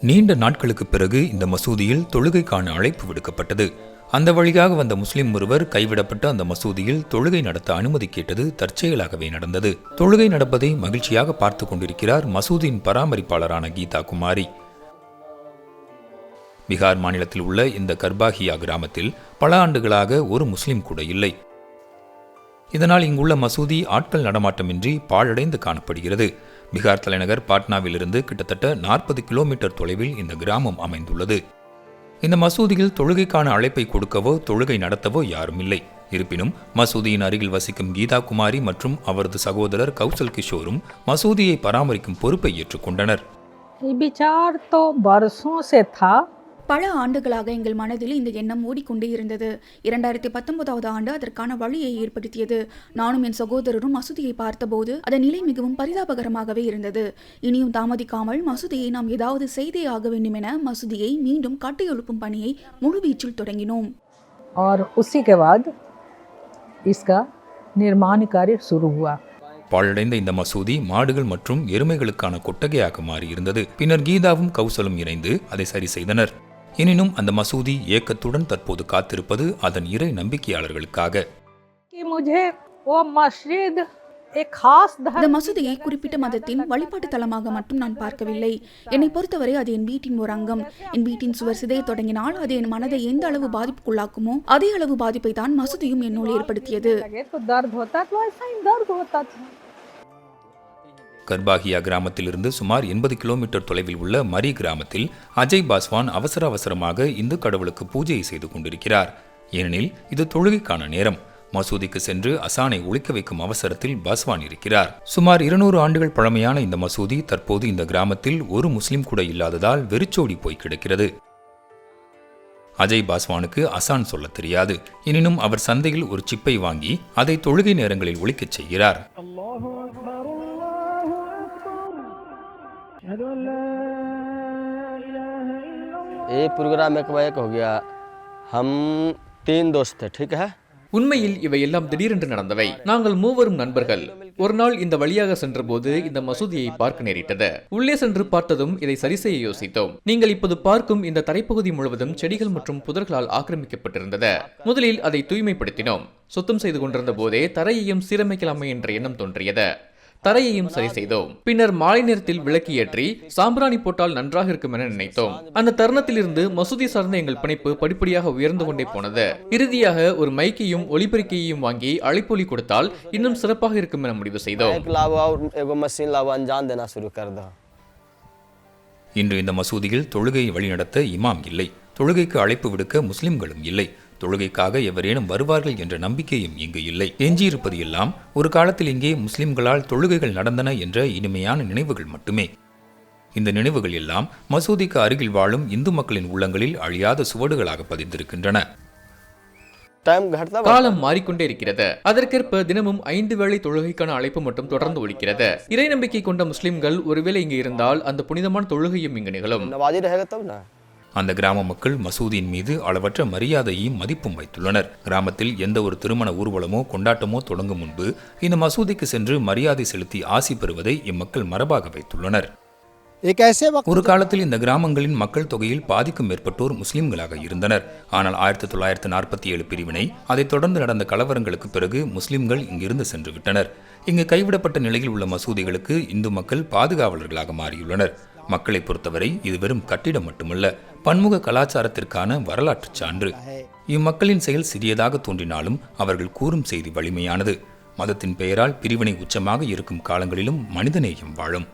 நீண்ட நாட்களுக்கு பிறகு இந்த மசூதியில் தொழுகைக்கான அழைப்பு விடுக்கப்பட்டது. அந்த வழியாக வந்த முஸ்லிம் ஒருவர் கைவிடப்பட்ட அந்த மசூதியில் தொழுகை நடத்த அனுமதி கேட்டது தற்செயலாகவே நடந்தது. தொழுகை நடப்பதை மகிழ்ச்சியாக பார்த்து கொண்டிருக்கிறார் மசூதியின் பராமரிப்பாளரான கீதா குமாரி. பீகார் மாநிலத்தில் உள்ள இந்த கர்பாகியா கிராமத்தில் பல ஆண்டுகளாக ஒரு முஸ்லிம் கூட இல்லை. இதனால் இங்குள்ள மசூதி ஆட்கள் நடமாட்டமின்றி பாழடைந்து காணப்படுகிறது. பீகார் தலைநகர் பாட்னாவிலிருந்து கிட்டத்தட்ட நாற்பது கிலோமீட்டர் தொலைவில் இந்த கிராமம் அமைந்துள்ளது. இந்த மசூதியில் தொழுகைக்கான அழைப்பை கொடுக்கவோ தொழுகை நடத்தவோ யாரும் இல்லை. இருப்பினும் மசூதியின் அருகில் வசிக்கும் கீதா குமாரி மற்றும் அவரது சகோதரர் கௌசல் கிஷோரும் மசூதியை பராமரிக்கும் பொறுப்பை ஏற்றுக்கொண்டனர். பல ஆண்டுகளாக எங்கள் மனதில் இந்த எண்ணம் ஓடிக்கொண்டே இருந்தது இரண்டாயிரத்தி பத்தொன்பதாவது ஆண்டு அதற்கான வழியை ஏற்படுத்தியது நானும் என் சகோதரரும் மசூதியை பார்த்தபோது அதன் நிலை மிகவும் பரிதாபகரமாகவே இருந்தது இனியும் தாமதிக்காமல் மசூதியை நாம் ஏதாவது செய்தே ஆக வேண்டும் என மசூதியை மீண்டும் கட்டியெழுப்பும் பணியை முழுவீச்சில் தொடங்கினோம் और उसी के बाद इसका निर्माण कार्य शुरू हुआ பாழடைந்த இந்த மசூதி மாடுகள் மற்றும் எருமைகளுக்கான கொட்டகையாக மாறியிருந்தது பின்னர் கீதாவும் கௌசலும் இணைந்து அதை சரி செய்தனர் எனினும் அந்த மசூதி ஏக்கத்துடன் தற்போது காத்திருப்பது அதன் இறை நம்பிக்கையாளர்களுக்காக. இந்த மசூதியை குறிப்பிட்ட மதத்தின் வழிபாட்டு தலமாக மட்டும் நான் பார்க்கவில்லை. என்னை பொறுத்தவரை அது என் வீட்டின் ஒரு அங்கம். என் வீட்டின் சுவர் சிதைய தொடங்கினால் அது என் மனதை எந்த அளவு பாதிப்புக்குள்ளாக்குமோ அதே அளவு பாதிப்பை தான் மசூதியும் என்னோடு ஏற்படுத்தியது. கர்பாகியா கிராமத்திலிருந்து சுமார் எண்பது கிலோமீட்டர் தொலைவில் உள்ள மரி கிராமத்தில் அஜய் பாஸ்வான் அவசர அவசரமாக இந்து கடவுளுக்கு பூஜையை செய்து கொண்டிருக்கிறார். ஏனெனில் இது தொழுகைக்கான நேரம். மசூதிக்கு சென்று அசானை ஒழிக்க வைக்கும் அவசரத்தில் பாஸ்வான் இருக்கிறார். சுமார் இருநூறு ஆண்டுகள் பழமையான இந்த மசூதி தற்போது இந்த கிராமத்தில் ஒரு முஸ்லிம் கூட இல்லாததால் வெறிச்சோடி போய் கிடக்கிறது. அஜய் பாஸ்வானுக்கு அசான் சொல்ல தெரியாது. எனினும் அவர் சந்தையில் ஒரு சிப்பை வாங்கி அதை தொழுகை நேரங்களில் ஒழிக்கச் செய்கிறார். ये प्रोग्राम एक बार एक हो गया हम तीन दोस्त थे ठीक है உண்மையில் இவை எல்லாம் திடீரென்று நடந்தவை நாங்கள் மூவரும் நண்பர்கள் ஒரு நாள் இந்த வழியாக சென்றபோது இந்த மசூதியை பார்க்க நேரிட்டது உள்ளே சென்று பார்த்ததும் இதை சரி செய்ய யோசித்தோம் நீங்கள் இப்போது பார்க்கும் இந்த தரைப்பகுதி முழுவதும் செடிகள் மற்றும் புதர்களால் ஆக்கிரமிக்கப்பட்டிருந்தது முதலில் அதை தூய்மைப்படுத்தினோம் சுத்தம் செய்து கொண்டிருந்த போதே தரையையும் சீரமைக்கலாமே என்ற எண்ணம் தோன்றியது தரையையும் சரி செய்தோம். பின்னர் மாலை நேரத்தில் விளக்கு ஏற்றி சாம்பிராணி போட்டால் நன்றாக இருக்கும் என நினைத்தோம். அந்த தருணத்திலிருந்து மசூதி சார்ந்த எங்கள் பிணைப்பு படிப்படியாக உயர்ந்து கொண்டே போனது. இறுதியாக ஒரு மைக்கையும் ஒலிபெருக்கையையும் வாங்கி அழைப்பொலி கொடுத்தால் இன்னும் சிறப்பாக இருக்கும் என முடிவு செய்தோம். இன்று இந்த மசூதியில் தொழுகை வழிநடத்த இமாம் இல்லை. தொழுகைக்கு அழைப்பு விடுக்க முஸ்லிம்களும் இல்லை. தொழுகைக்காக எவரேனும் வருவார்கள் என்ற நம்பிக்கையும் இங்கு இல்லை. எஞ்சியிருப்பது எல்லாம் ஒரு காலத்தில் இங்கே முஸ்லிம்களால் தொழுகைகள் நடந்தன என்ற இனிமையான நினைவுகள் மட்டுமே. இந்த நினைவுகள் எல்லாம் மசூதிக்கு அருகில் வாழும் இந்து மக்களின் உள்ளங்களில் அழியாத சுவடுகளாக பதிந்திருக்கின்றன. காலம் மாறிக்கொண்டே இருக்கிறது. அதற்கேற்ப தினமும் ஐந்து வேளை தொழுகைக்கான அழைப்பு மட்டும் தொடர்ந்து ஒழிக்கிறது இறை நம்பிக்கை கொண்ட முஸ்லிம்கள் ஒருவேளை இங்கு இருந்தால் அந்த புனிதமான தொழுகையும் இங்கு நிகழும். அந்த கிராம மக்கள் மசூதியின் மீது அளவற்ற மரியாதையும் மதிப்பும் வைத்துள்ளனர். கிராமத்தில் எந்த ஒரு திருமண ஊர்வலமோ கொண்டாட்டமோ தொடங்கும் முன்பு இந்த மசூதிக்கு சென்று மரியாதை செலுத்தி ஆசி பெறுவதை இம்மக்கள் மரபாக வைத்துள்ளனர். ஒரு காலத்தில் இந்த கிராமங்களின் மக்கள் தொகையில் பாதிக்கும் மேற்பட்டோர் முஸ்லிம்களாக இருந்தனர். ஆனால் ஆயிரத்தி தொள்ளாயிரத்தி நாற்பத்தி ஏழு பிரிவினை அதைத் தொடர்ந்து நடந்த கலவரங்களுக்கு பிறகு முஸ்லிம்கள் இங்கிருந்து சென்று விட்டனர். இங்கு கைவிடப்பட்ட நிலையில் உள்ள மசூதிகளுக்கு இந்து மக்கள் பாதுகாவலர்களாக மாறியுள்ளனர். மக்களை பொறுத்தவரை இது வெறும் கட்டிடம் மட்டுமல்ல பன்முக கலாச்சாரத்திற்கான வரலாற்று சான்று. இம்மக்களின் செயல் சிறியதாக தோன்றினாலும் அவர்கள் கூறும் செய்தி வலிமையானது. மதத்தின் பெயரால் பிரிவினை உச்சமாக இருக்கும் காலங்களிலும் மனிதநேயம் வாழும்.